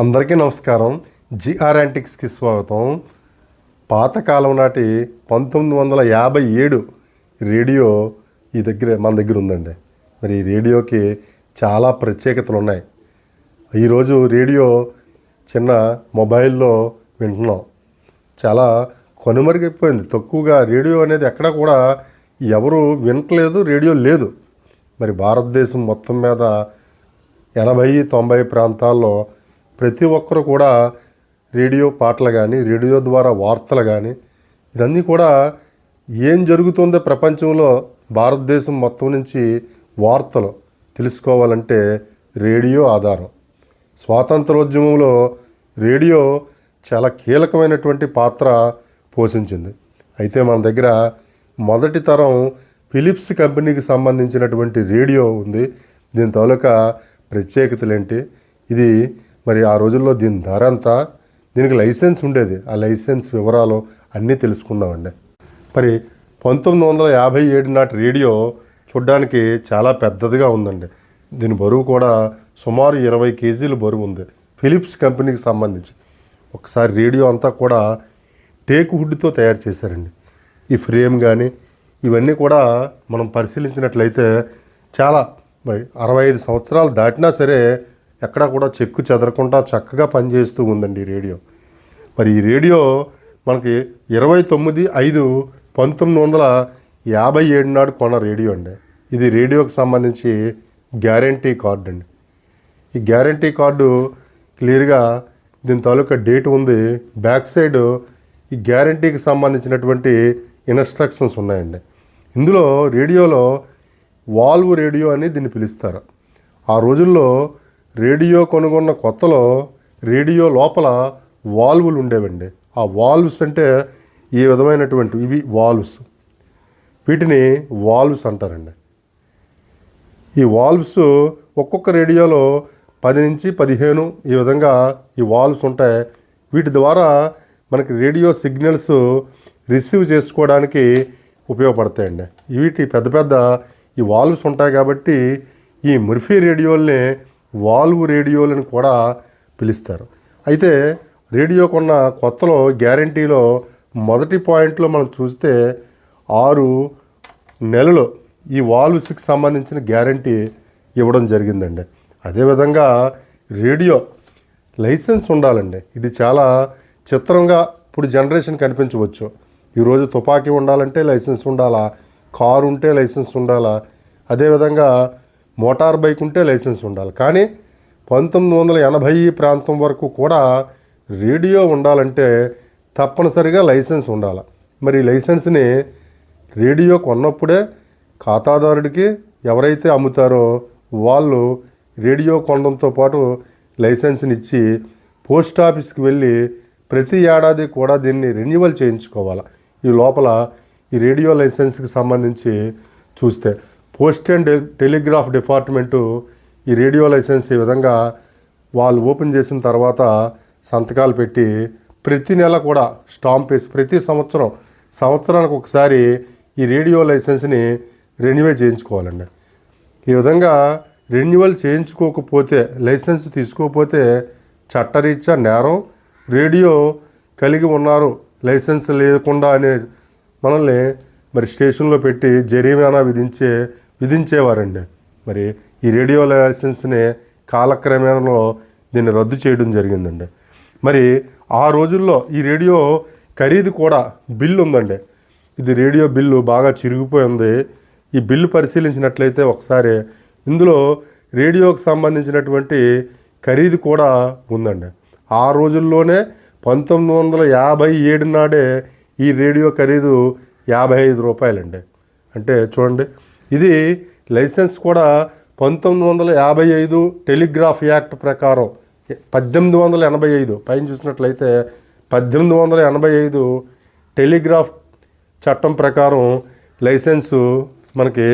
అందరికీ నమస్కారం. జిఆర్ యాంటిక్స్కి స్వాగతం. పాతకాలం నాటి పంతొమ్మిది వందల యాభై ఏడు రేడియో ఈ దగ్గర మన దగ్గర ఉందండి. మరి ఈ రేడియోకి చాలా ప్రత్యేకతలు ఉన్నాయి. ఈరోజు రేడియో చిన్న మొబైల్లో వింటున్నాం. చాలా కనుమరుగైపోయింది. తక్కువగా రేడియో అనేది ఎక్కడ కూడా ఎవరు వినట్లేదు రేడియో లేదు. మరి భారతదేశం మొత్తం మీద ఎనభై తొంభై ప్రాంతాల్లో ప్రతి ఒక్కరు కూడా రేడియో పాటలు కానీ రేడియో ద్వారా వార్తలు కానీ ఇదన్నీ కూడా ఏం జరుగుతుందో ప్రపంచంలో భారతదేశం మొత్తం నుంచి వార్తలు తెలుసుకోవాలంటే రేడియో ఆధారం. స్వాతంత్రోద్యమంలో రేడియో చాలా కీలకమైనటువంటి పాత్ర పోషించింది. అయితే మన దగ్గర మొదటి తరం ఫిలిప్స్ కంపెనీకి సంబంధించినటువంటి రేడియో ఉంది. దీని తాలూకా ప్రత్యేకతలు ఏంటి ఇది మరి ఆ రోజుల్లో దీని ధర ఎంత దీనికి లైసెన్స్ ఉండేది. ఆ లైసెన్స్ వివరాలు అన్నీ తెలుసుకుందామండి. మరి పంతొమ్మిది వందల యాభై ఏడు నాటి రేడియో చూడ్డానికి చాలా పెద్దదిగా ఉందండి. దీని బరువు కూడా సుమారు ఇరవై కేజీలు బరువు ఉంది. ఫిలిప్స్ కంపెనీకి సంబంధించి. ఒకసారి రేడియో అంతా కూడా టేక్ వుడ్తో తయారు చేశారండి. ఈ ఫ్రేమ్ కానీ ఇవన్నీ కూడా మనం పరిశీలించినట్లయితే చాలా మరి అరవై ఐదు సంవత్సరాలు దాటినా సరే ఎక్కడా కూడా చెక్కు చెదరకుండా చక్కగా పనిచేస్తూ ఉందండి ఈ రేడియో. మరి ఈ రేడియో మనకి ఇరవై తొమ్మిది ఐదు పంతొమ్మిది వందల యాభై ఏడు నాడు కొన్న రేడియో అండి. ఇది రేడియోకి సంబంధించి గ్యారంటీ కార్డు అండి. ఈ గ్యారంటీ కార్డు క్లియర్గా దీని తాలూకా డేట్ ఉంది. బ్యాక్ సైడ్ ఈ గ్యారంటీకి సంబంధించినటువంటి ఇన్స్ట్రక్షన్స్ ఉన్నాయండి. ఇందులో రేడియోలో వాల్వ్ రేడియో అని దీన్ని పిలుస్తారు. ఆ రోజుల్లో రేడియో కొనుగొన్న కొత్తలో రేడియో లోపల వాల్వులు ఉండేవండి. ఆ వాల్వ్స్ అంటే ఈ విధమైనటువంటి ఇవి వాల్వ్స్. వీటిని వాల్వ్స్ అంటారండి. ఈ వాల్వ్స్ ఒక్కొక్క రేడియోలో పది నుంచి పదిహేను ఈ విధంగా ఈ వాల్వ్స్ ఉంటాయి. వీటి ద్వారా మనకి రేడియో సిగ్నల్స్ రిసీవ్ చేసుకోవడానికి ఉపయోగపడతాయండి. వీటి పెద్ద పెద్ద ఈ వాల్వ్స్ ఉంటాయి కాబట్టి ఈ ముర్ఫీ రేడియోల్ని వాల్వ్ రేడియోలను కూడా పిలుస్తారు. అయితే రేడియో కొన్న కొత్తలో గ్యారంటీలో మొదటి పాయింట్లో మనం చూస్తే ఆరు నెలలు ఈ వాల్వ్స్కి సంబంధించిన గ్యారంటీ ఇవ్వడం జరిగిందండి. అదేవిధంగా రేడియో లైసెన్స్ ఉండాలండి. ఇది చాలా చిత్రంగా ఇప్పుడు జనరేషన్ కనిపించవచ్చు. ఈరోజు తుపాకీ ఉండాలంటే లైసెన్స్ ఉండాలా? కారు ఉంటే లైసెన్స్ ఉండాలా? అదేవిధంగా మోటార్ బైక్ ఉంటే లైసెన్స్ ఉండాలి. కానీ పంతొమ్మిది వందల ఎనభై ప్రాంతం వరకు కూడా రేడియో ఉండాలంటే తప్పనిసరిగా లైసెన్స్ ఉండాలి. మరి లైసెన్స్ని రేడియో కొన్నప్పుడే ఖాతాదారుడికి ఎవరైతే అమ్ముతారో వాళ్ళు రేడియో కొనడంతో పాటు లైసెన్స్ని ఇచ్చి పోస్ట్ ఆఫీస్కి వెళ్ళి ప్రతి ఏడాది కూడా దీన్ని రెన్యువల్ చేయించుకోవాలి. ఈ లోపల ఈ రేడియో లైసెన్స్కి సంబంధించి చూస్తే పోస్ట్ అండ్ టెలిగ్రాఫ్ డిపార్ట్మెంటు ఈ రేడియో లైసెన్స్ ఈ విధంగా వాళ్ళు ఓపెన్ చేసిన తర్వాత సంతకాలు పెట్టి ప్రతి నెల కూడా స్టాంప్ వేసి ప్రతి సంవత్సరం సంవత్సరానికి ఒకసారి ఈ రేడియో లైసెన్స్ని రెన్యువల్ చేయించుకోవాలండి. ఈ విధంగా రెన్యువల్ చేయించుకోకపోతే లైసెన్స్ తీసుకోకపోతే చట్టరీత్యా నేరం రేడియో కలిగి ఉన్నారు లైసెన్స్ లేకుండా అనే మనల్ని మరి స్టేషన్లో పెట్టి జరిమానా విధించే విధించేవారండి. మరి ఈ రేడియో లైసెన్స్ని కాలక్రమేణలో దీన్ని రద్దు చేయడం జరిగిందండి. మరి ఆ రోజుల్లో ఈ రేడియో ఖరీదు కూడా బిల్లు ఉందండి. ఇది రేడియో బిల్లు బాగా చిరిగిపోయి ఉంది ఈ బిల్లు పరిశీలించినట్లయితే ఒకసారి ఇందులో రేడియోకి సంబంధించినటువంటి ఖరీదు కూడా ఉందండి. ఆ రోజుల్లోనే పంతొమ్మిది వందల యాభై ఏడు నాడే ఈ రేడియో ఖరీదు యాభై ఐదు రూపాయలండి. అంటే చూడండి ఇది లైసెన్స్ కూడా పంతొమ్మిది వందల యాభై ఐదు టెలిగ్రాఫ్ యాక్ట్ ప్రకారం పద్దెనిమిది వందల ఎనభై ఐదు పైన చూసినట్లయితే పద్దెనిమిది వందల ఎనభై ఐదు టెలిగ్రాఫ్ చట్టం ప్రకారం లైసెన్సు మనకి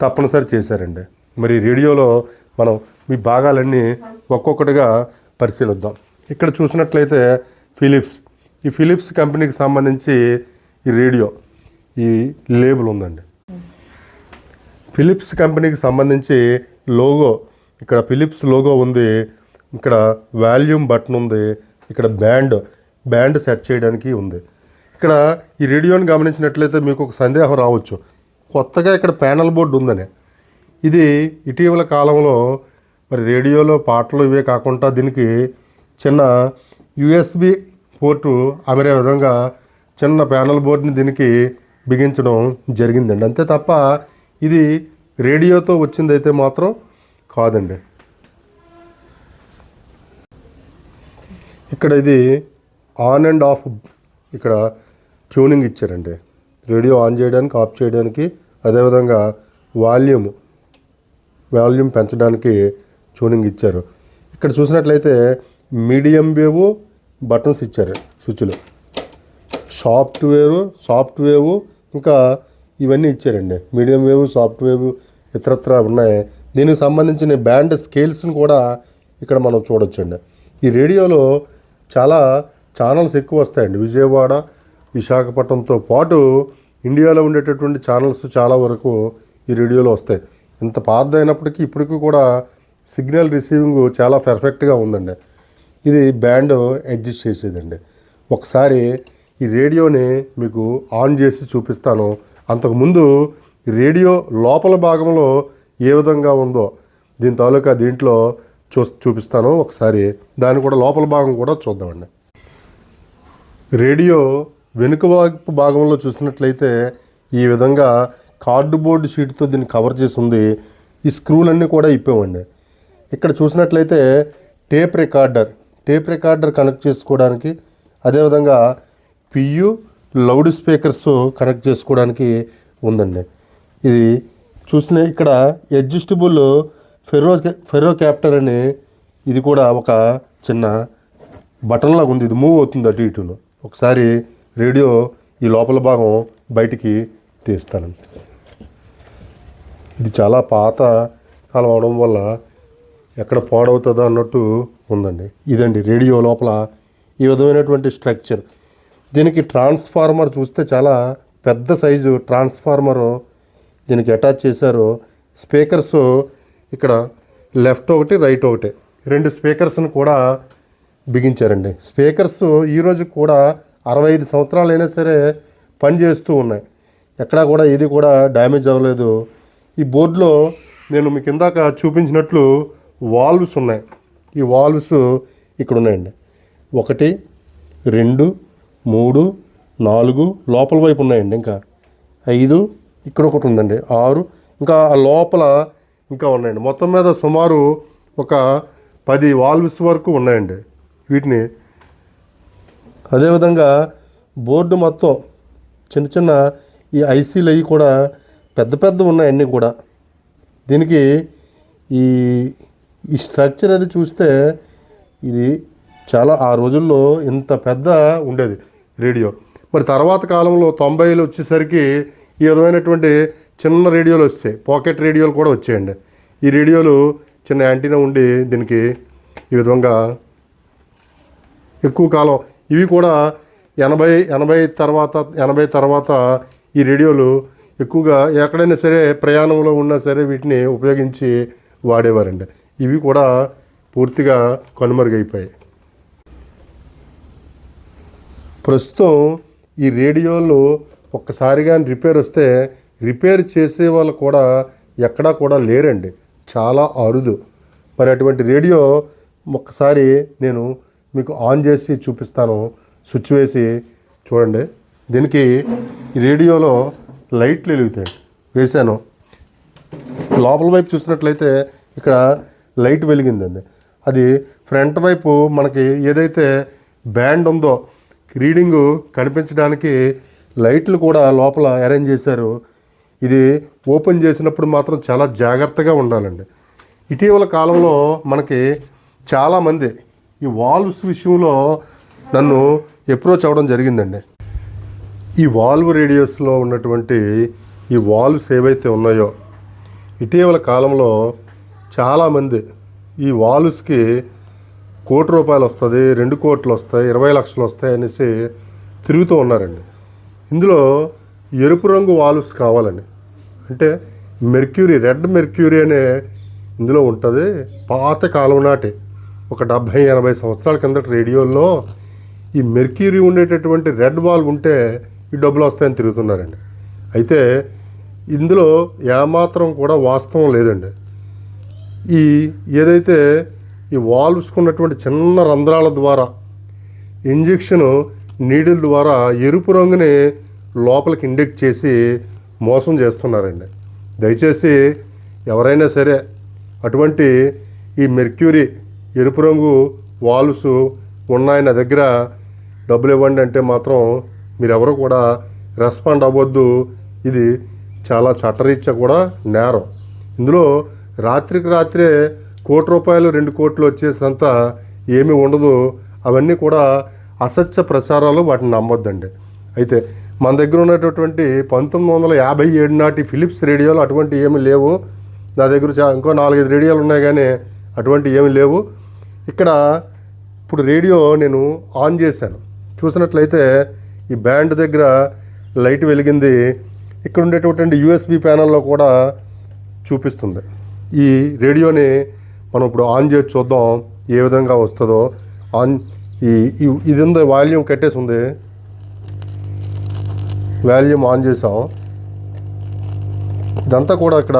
తప్పనిసరి చేశారండి. మరి రేడియోలో మనం మీ భాగాలన్నీ ఒక్కొక్కటిగా పరిశీలిద్దాం. ఇక్కడ చూసినట్లయితే ఫిలిప్స్. ఈ ఫిలిప్స్ కంపెనీకి సంబంధించి ఈ రేడియో ఈ లేబుల్ ఉందండి. ఫిలిప్స్ కంపెనీకి సంబంధించి లోగో ఇక్కడ ఫిలిప్స్ లోగో ఉంది ఇక్కడ వాల్యూమ్ బటన్ ఉంది ఇక్కడ బ్యాండ్ బ్యాండ్ సెట్ చేయడానికి ఉంది. ఇక్కడ ఈ రేడియోని గమనించినట్లయితే మీకు ఒక సందేహం రావచ్చు. కొత్తగా ఇక్కడ ప్యానల్ బోర్డు ఉందని. ఇది ఇటీవల కాలంలో మరి రేడియోలో పాటలు ఇవే కాకుండా దీనికి చిన్న యుఎస్బి పోర్టు అమరే విధంగా చిన్న ప్యానల్ బోర్డుని దీనికి బిగించడం జరిగిందండి. అంతే తప్ప ఇది రేడియోతో వచ్చిందైతే మాత్రం కాదండి. ఇక్కడ ఇది ఆన్ అండ్ ఆఫ్ ఇక్కడ ట్యూనింగ్ ఇచ్చారండి. రేడియో ఆన్ చేయడానికి ఆఫ్ చేయడానికి అదేవిధంగా వాల్యూమ్ వాల్యూమ్ పెంచడానికి ట్యూనింగ్ ఇచ్చారు. ఇక్కడ చూసినట్లయితే మీడియం వేవ్ బటన్స్ ఇచ్చారు స్విచ్లు. సాఫ్ట్వేర్ సాఫ్ట్వేవ్ ఇంకా ఇవన్నీ ఇచ్చారండి. మీడియం వేవ్ సాఫ్ట్ వేవ్ ఇతరత్ర ఉన్నాయి. దీనికి సంబంధించిన బ్యాండ్ స్కేల్స్ని కూడా ఇక్కడ మనం చూడొచ్చండి. ఈ రేడియోలో చాలా ఛానల్స్ ఎక్కువ వస్తాయండి. విజయవాడ విశాఖపట్నంతో పాటు ఇండియాలో ఉండేటటువంటి ఛానల్స్ చాలా వరకు ఈ రేడియోలో వస్తాయి. ఇంత పాతదైనప్పటికీ ఇప్పటికీ కూడా సిగ్నల్ రిసీవింగ్ చాలా పర్ఫెక్ట్గా ఉందండి. ఇది బ్యాండ్ అడ్జస్ట్ చేసేదండి. ఒకసారి ఈ రేడియోని మీకు ఆన్ చేసి చూపిస్తాను. అంతకుముందు రేడియో లోపల భాగంలో ఏ విధంగా ఉందో దీని తాలూకా దీంట్లో చూ చూపిస్తాను ఒకసారి. దాని కూడా లోపల భాగం కూడా చూద్దామండి. రేడియో వెనుక వైపు భాగంలో చూసినట్లయితే ఈ విధంగా కార్డుబోర్డ్ షీట్తో దీన్ని కవర్ చేసి ఉంది ఈ స్క్రూలన్నీ కూడా ఇప్పామండి ఇక్కడ చూసినట్లయితే tape recorder tape recorder connect చేసుకోవడానికి అదేవిధంగా పియు లౌడ్ స్పీకర్స్ కనెక్ట్ చేసుకోవడానికి ఉందండి. ఇది చూసిన ఇక్కడ అడ్జస్టబుల్ ఫెర్రో ఫెర్రో క్యాప్టర్ అని ఇది కూడా ఒక చిన్న బటన్ లాగా ఉంది. ఇది మూవ్ అవుతుంది అటు ఇటును ఒకసారి రేడియో ఈ లోపల భాగం బయటికి తీస్తాను. ఇది చాలా పాత కాలం అవడం వల్ల ఎక్కడ పాడవుతుందో అన్నట్టు ఉందండి. ఇదండి రేడియో లోపల ఈ విధమైనటువంటి స్ట్రక్చర్. దీనికి ట్రాన్స్ఫార్మర్ చూస్తే చాలా పెద్ద సైజు ట్రాన్స్ఫార్మర్ దీనికి అటాచ్ చేశారు. స్పీకర్స్ ఇక్కడ లెఫ్ట్ ఒకటి రైట్ ఒకటి. రెండు స్పీకర్స్ని కూడా బిగించారండి. స్పీకర్స్ ఈరోజు కూడా అరవై ఐదు సంవత్సరాలు అయినా సరే పనిచేస్తూ ఉన్నాయి. ఎక్కడా కూడా ఇది కూడా డ్యామేజ్ అవ్వలేదు. ఈ బోర్డులో నేను మీకు ఇందాక చూపించినట్లు వాల్వ్స్ ఉన్నాయి. ఈ వాల్వ్స్ ఇక్కడ ఉన్నాయండి. ఒకటి రెండు మూడు నాలుగు లోపల వైపు ఉన్నాయండి ఇంకా. ఐదు ఇక్కడ ఒకటి ఉందండి. ఆరు ఇంకా ఆ లోపల ఇంకా ఉన్నాయండి. మొత్తం మీద సుమారు ఒక పది వాల్వ్స్ వరకు ఉన్నాయండి. వీటిని అదేవిధంగా బోర్డు మొత్తం చిన్న చిన్న ఈ ఐసీలు అవి కూడా పెద్ద పెద్ద ఉన్నాయన్నీ కూడా. దీనికి ఈ ఈ స్ట్రక్చర్ అది చూస్తే ఇది చాలా ఆ రోజుల్లో ఇంత పెద్ద ఉండేది. రేడియో. మరి తర్వాత కాలంలో తొంభైలు వచ్చేసరికి ఈ విధమైనటువంటి చిన్న రేడియోలు వచ్చాయి. పాకెట్ రేడియోలు కూడా వచ్చాయండి. ఈ రేడియోలు చిన్న యాంటీనా ఉండి దీనికి ఈ విధంగా ఎక్కువ కాలం ఇవి కూడా ఎనభై ఎనభై తర్వాత ఎనభై తర్వాత ఈ రేడియోలు ఎక్కువగా ఎక్కడైనా సరే ప్రయాణంలో ఉన్నా సరే వీటిని ఉపయోగించి వాడేవారండి. ఇవి కూడా పూర్తిగా కనుమరుగైపోయాయి. ప్రస్తుతం ఈ రేడియోలు ఒక్కసారిగా రిపేర్ వస్తే రిపేర్ చేసే వాళ్ళు కూడా ఎక్కడా కూడా లేరండి. చాలా అరుదు. మరి అటువంటి రేడియో ఒక్కసారి నేను మీకు ఆన్ చేసి చూపిస్తాను. స్విచ్ వేసి చూడండి. దీనికి ఈ రేడియోలో లైట్లు వెలుగుతాయి. వేశాను. లోపల వైపు చూసినట్లయితే ఇక్కడ లైట్ వెలిగిందండి. అది ఫ్రంట్ వైపు మనకి ఏదైతే బ్యాండ్ ఉందో రీడింగు కనిపించడానికి లైట్లు కూడా లోపల అరేంజ్ చేశారు. ఇది ఓపెన్ చేసినప్పుడు మాత్రం చాలా జాగ్రత్తగా ఉండాలండి. ఇటీవల కాలంలో మనకి చాలామంది ఈ వాల్వ్స్ విషయంలో నన్ను అప్రోచ్ అవ్వడం జరిగిందండి. ఈ వాల్వ్ రేడియోస్లో ఉన్నటువంటి ఈ వాల్వ్స్ ఏవైతే ఉన్నాయో ఇటీవల కాలంలో చాలామంది ఈ వాల్వ్స్కి కోటి రూపాయలు వస్తుంది రెండు కోట్లు వస్తాయి ఇరవై లక్షలు వస్తాయి అనేసి తిరుగుతూ ఉన్నారండి. ఇందులో ఎరుపు రంగు వాల్వ్స్ కావాలండి. అంటే మెర్క్యూరీ రెడ్ మెర్క్యూరీ అనే ఇందులో ఉంటుంది. పాత కాలం నాటి ఒక డెబ్భై ఎనభై సంవత్సరాల కిందట రేడియోల్లో ఈ మెర్క్యూరీ ఉండేటటువంటి రెడ్ వాల్వ్ ఉంటే ఈ డబ్బులు వస్తాయని తిరుగుతున్నారండి. అయితే ఇందులో ఏమాత్రం కూడా వాస్తవం లేదండి. ఈ ఏదైతే ఈ వాల్వ్స్కు ఉన్నటువంటి చిన్న రంధ్రాల ద్వారా ఇంజెక్షన్ నీడిల్ ద్వారా ఎరుపు రంగుని లోపలికి ఇండెక్ట్ చేసి మోసం చేస్తున్నారండి. దయచేసి ఎవరైనా సరే అటువంటి ఈ మెర్క్యూరీ ఎరుపు రంగు వాల్వ్స్ ఉన్నాయి నా దగ్గర డబ్బులు ఇవ్వండి అంటే మాత్రం మీరెవరు కూడా రెస్పాండ్ అవ్వద్దు. ఇది చాలా చట్టరీత్యా కూడా నేరం. ఇందులో రాత్రికి రాత్రే కోటి రూపాయలు రెండు కోట్లు వచ్చేసంత ఏమీ ఉండదు. అవన్నీ కూడా అసత్య ప్రచారాలు వాటిని నమ్మొద్దండి. అయితే మన దగ్గర ఉన్నటువంటి పంతొమ్మిది వందల యాభై ఏడు నాటి ఫిలిప్స్ రేడియోలు అటువంటి ఏమి లేవు. నా దగ్గర ఇంకో నాలుగైదు రేడియోలు ఉన్నాయి కానీ అటువంటి ఏమి లేవు. ఇక్కడ ఇప్పుడు రేడియో నేను ఆన్ చేశాను. చూసినట్లయితే ఈ బ్యాండ్ దగ్గర లైట్ వెలిగింది. ఇక్కడ ఉండేటటువంటి యూఎస్బి ప్యానల్లో కూడా చూపిస్తుంది. ఈ రేడియోని మనం ఇప్పుడు ఆన్ చేసి చూద్దాం ఏ విధంగా వస్తుందో. ఆన్ ఈ ఇది ఉంది వాల్యూమ్ కట్టేసి ఉంది వాల్యూమ్ ఆన్ చేసాం. ఇదంతా కూడా ఇక్కడ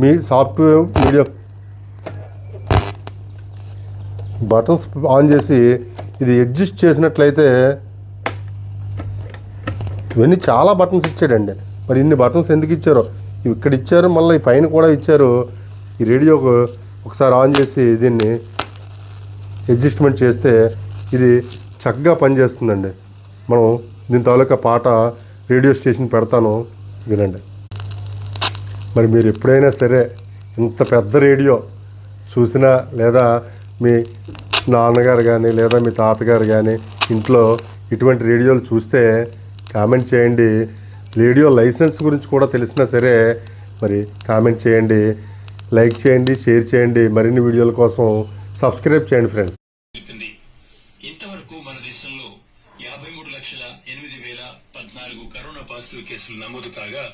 మీ సాఫ్ట్వేర్ మీడియా. బటన్స్ ఆన్ చేసి ఇది అడ్జస్ట్ చేసినట్లయితే ఇవన్నీ చాలా బటన్స్ ఇచ్చాడండి. మరి ఇన్ని బటన్స్ ఎందుకు ఇచ్చారో? ఇక్కడ ఇచ్చారు మళ్ళీ పైన కూడా ఇచ్చారు. ఈ రేడియోకు ఒకసారి ఆన్ చేసి దీన్ని అడ్జస్ట్మెంట్ చేస్తే ఇది చక్కగా పనిచేస్తుందండి. మనం దీని తాలూకా పాట రేడియో స్టేషన్ పెడతాను. వినండి. మరి మీరు ఎప్పుడైనా సరే ఇంత పెద్ద రేడియో చూసినా లేదా మీ నాన్నగారు కానీ లేదా మీ తాతగారు కానీ ఇంట్లో ఇటువంటి రేడియోలు చూస్తే కామెంట్ చేయండి. రేడియో లైసెన్స్ గురించి కూడా తెలిసినా సరే మరి కామెంట్ చేయండి. లైక్ చేయండి షేర్ చేయండి మరిన్ని వీడియోల కోసం సబ్స్క్రైబ్ చేయండి ఫ్రెండ్స్. ఇంతవరకు మన దేశంలో యాభై మూడు లక్షల ఎనిమిది వేల పద్నాలుగు కరోనా పాజిటివ్ కేసులు నమోదు కాగా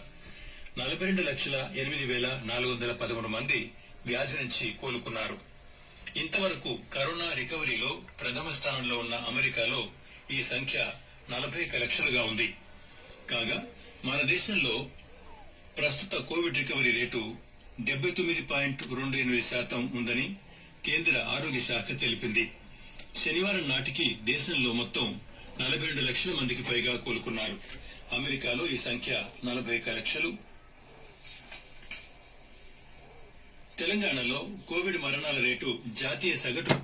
నలభై రెండు లక్షల ఎనిమిది వేల నాలుగు వందల పదమూడు మంది వ్యాధి నుంచి కోలుకున్నారు. ఇంతవరకు కరోనా రికవరీలో ప్రథమ స్థానంలో ఉన్న అమెరికాలో ఈ సంఖ్య నలభై లక్షలుగా ఉంది. కాగా మన దేశంలో ప్రస్తుత కోవిడ్ రికవరీ రేటు డెబ్బై తొమ్మిది పాయింట్ రెండు ఎనిమిది శాతం ఉందని కేంద్ర ఆరోగ్య శాఖ తెలిపింది. శనివారం నాటికి దేశంలో మొత్తం నలభై రెండు లక్షల మందికి పైగా కోలుకున్నారు. అమెరికాలో ఈ సంఖ్య నలభై ఒక లక్షలు. తెలంగాణలో కోవిడ్ మరణాల రేటు జాతీయ సగటు